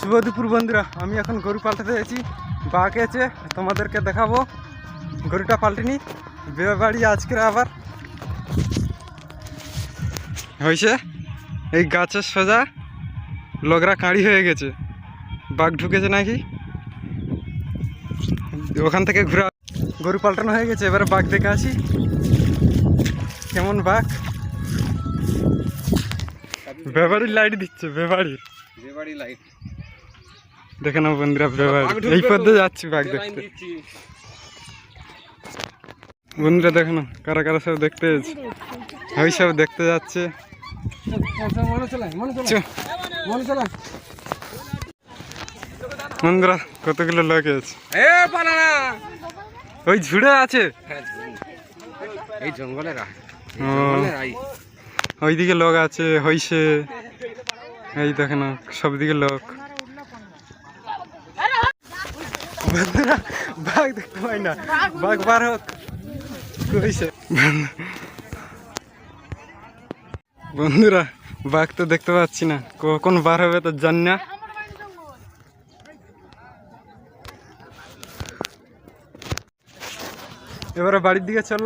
শুভ দুপুর বন্ধুরা আমি এখন গরু পাল্টাতে যাচ্ছি বাঘ আছে তোমাদেরকে দেখাবো। গরুটা পাল্টিনি বিয়ে বাড়ি আজকে আবার। হয়েছে? এই গাছের সোজা লগরা কাঁড়ি হয়ে গেছে। বাঘ ঢুকেছে নাকি? ওখান থেকে ঘুরে। গরু পাল্টানো হয়ে গেছে এবারে বাঘ দেখে আসি। কেমন বাঘ? বেবাড়ির লাইট দিচ্ছে বেবাড়ির বেবাড়ি লাইট দেখে নাও বন্ধুরা এই। পথে যাচ্ছি বাঘ দেখতে। বন্ধুরা দেখো না কারা কারা সব দেখতে যাচ্ছে। ওই সব দেখতে যাচ্ছে। মনে মনে মনে বন্ধুরা কতগুলো লোক আছে। ওই ঝুড়ে আছে। এই জঙ্গলের আই এই। জঙ্গলের ওইদিকে লোক আছে হইছে এই দেখে না সব দিকে লোক। বন্ধুরা বাঘ দেখতে পাই না। বাঘ বার হোক বন্ধুরা, বাঘ তো দেখতে পাচ্ছি না। কখন বার হবে তো জানি না। এবারে বাড়ির দিকে চল